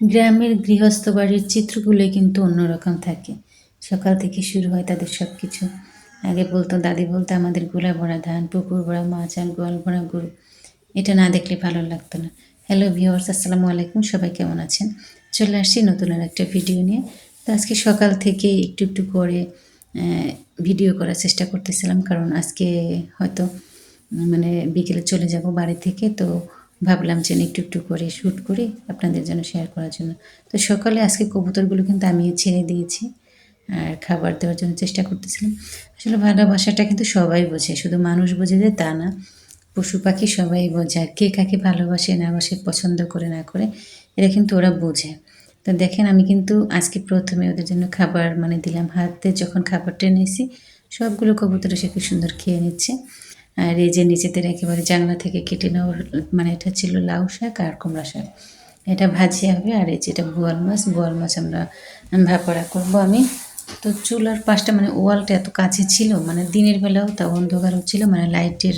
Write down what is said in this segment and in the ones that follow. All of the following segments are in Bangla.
গ্রামের গৃহস্থ বাড়ির চিত্রগুলোই কিন্তু অন্যরকম থাকে। সকাল থেকে শুরু হয় তাদের সব কিছু আগে বলতো, দাদি বলতো আমাদের গোলা ভরা ধান, পুকুর ভরা মাছ আর গোয়াল ভরা গরু। এটা না দেখলে ভালো লাগতো না। হ্যালো ভিওয়ার্স আসসালামু আলাইকুম। সবাই কেমন আছেন? চলে আসছি নতুন আর একটা ভিডিও নিয়ে। তো আজকে সকাল থেকে একটু একটু করে ভিডিও করার চেষ্টা করতেছিলাম। কারণ আজকে হয়তো মানে বিকেলে চলে যাব বাড়ি থেকে। তো ভাবলাম যে একটু একটু করে শ্যুট করে আপনাদের জন্য শেয়ার করার জন্য। তো সকালে আজকে কবুতরগুলো কিন্তু আমি ছেড়ে দিয়েছি আর খাবার দেওয়ার জন্য চেষ্টা করতেছিলাম। আসলে ভালোবাসাটা কিন্তু সবাই বোঝে, শুধু মানুষ বোঝে যে তা না। পশু পাখি সবাই বোঝে, আর কে কাকে ভালোবাসে, না বাসে, পছন্দ করে, না করে এটা কিন্তু ওরা বোঝে। তো দেখেন, আমি কিন্তু আজকে প্রথমে ওদের জন্য খাবার মানে দিলাম। হাতে যখন খাবারটা নিয়েছি সবগুলো কবুতর এসে খুব সুন্দর খেয়ে নিচ্ছে। আর এই যে নিচেদের একেবারে জানলা থেকে কেটে নেওয়ার মানে এটা ছিল লাউ শাক আর কুমড়া শাক। এটা ভাজি হবে আর এই যেটা বোয়াল মাছ বোয়াল মাছ আমরা ভাপড়া করব আমি। তো চুলার পাশটা মানে ওয়ালটা এত কাছে ছিল মানে দিনের বেলাও তা অন্ধকারও ছিল মানে লাইটের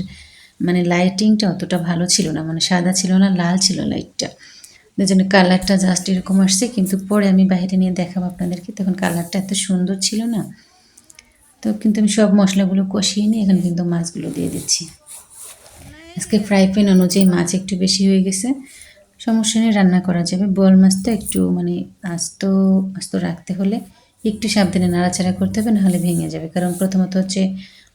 মানে লাইটিংটা অতটা ভালো ছিল না মানে সাদা ছিল না, লাল ছিল লাইটটা। ওই জন্য কালারটা জাস্ট এরকম আসছে, কিন্তু পরে আমি বাইরে নিয়ে দেখাবো আপনাদেরকে। তখন কালারটা এত সুন্দর ছিল না তো কিন্তু আমি সব মশলাগুলো কষিয়ে নিয়ে এখন কিন্তু মাছগুলো দিয়ে দিচ্ছি। আজকে ফ্রাই প্যান অনুযায়ী মাছ একটু বেশি হয়ে গেছে। সমস্যা নেই, রান্না করা যাবে। বোয়াল মাছটা একটু মানে আস্ত আস্ত রাখতে হলে একটু সাবধানে নাড়াচাড়া করতে হবে, নাহলে ভেঙে যাবে। কারণ প্রথমত হচ্ছে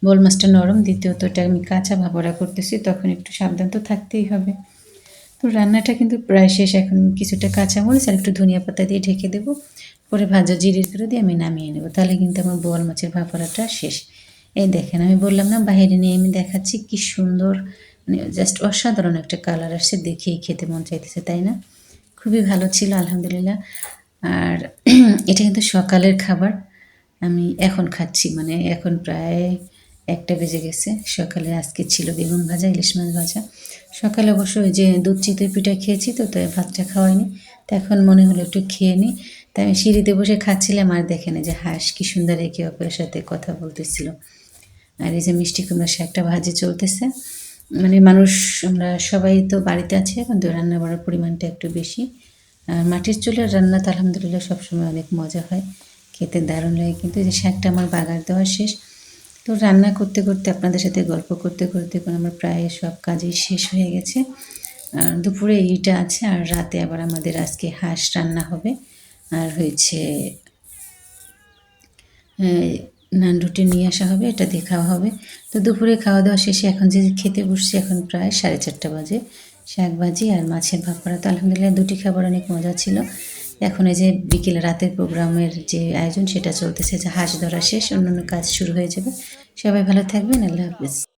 বোয়াল মাছটা নরম, দ্বিতীয়ত এটা আমি কাঁচা ভাবরা করতেছি, তখন একটু সাবধান তো থাকতেই হবে। তো রান্নাটা কিন্তু প্রায় শেষ। এখন কিছুটা কাঁচামরিচ আর একটু ধনিয়া পাতা দিয়ে ঢেকে দেবো। পরে ভাজা জিরের করে দিয়ে আমি নামিয়ে নেব। তাহলে কিন্তু আমার বোয়াল মাছের ভাপড়াটা শেষ। এই দেখেন, আমি বললাম না, বাইরে নিয়ে আমি দেখাচ্ছি কি সুন্দর মানে জাস্ট অসাধারণ একটা কালার আসছে। দেখেই খেতে মন চাইতেছে, তাই না? খুবই ভালো ছিল, আলহামদুলিল্লাহ। আর এটা কিন্তু সকালের খাবার। আমি এখন খাচ্ছি মানে এখন প্রায় একটা বেজে গেছে। সকালে আজকে ছিল বেগুন ভাজা, ইলিশ মাছ ভাজা। সকালে অবশ্য ওই যে দুধ চিতই পিঠা খেয়েছি তো তাই ভাতটা খাওয়াইনি। তো এখন মনে হলো একটু খেয়ে নিই তাই আমি সিঁড়িতে বসে খাচ্ছিলাম আর দেখে না যে হাঁস কি সুন্দর একে অপরের সাথে কথা বলতেছিল। আর এই যে মিষ্টি কুমড়া শাকটা ভাজি চলতেছে। মানে মানুষ, আমরা সবাই তো বাড়িতে আছি এখন, তো রান্না বাড়ার পরিমাণটা একটু বেশি। আর মাটির চুলের রান্না তো আলহামদুলিল্লাহ সবসময় অনেক মজা হয়। খেতে দারুণ লাগে। কিন্তু এই যে শাকটা আমার বাগার দেওয়া শেষ তো রান্না করতে করতে আপনাদের সাথে গল্প করতে করতে আমার প্রায় সব কাজই শেষ হয়ে গেছে। দুপুরে এইটা আছে আর রাতে আবার আমাদের আজকে হাঁস রান্না হবে। আর হয়েছে নান রুটি নিয়ে আসা হবে, এটা দিয়ে খাওয়া হবে। তো দুপুরে খাওয়া দাওয়া শেষে এখন যে খেতে বসছি এখন প্রায় সাড়ে চারটা বাজে। শাক ভাজি আর মাছের ভাপড়া তো আলহামদুলিল্লাহ দুটি খাবার অনেক মজা ছিল। এখন এই যে বিকেল রাতের প্রোগ্রামের যে আয়োজন, সেটা চলতেছে, যে হাঁস ধরা শেষ, অন্যান্য কাজ শুরু হয়ে যাবে। সবাই ভালো থাকবেন, আল্লাহ হাফিজ।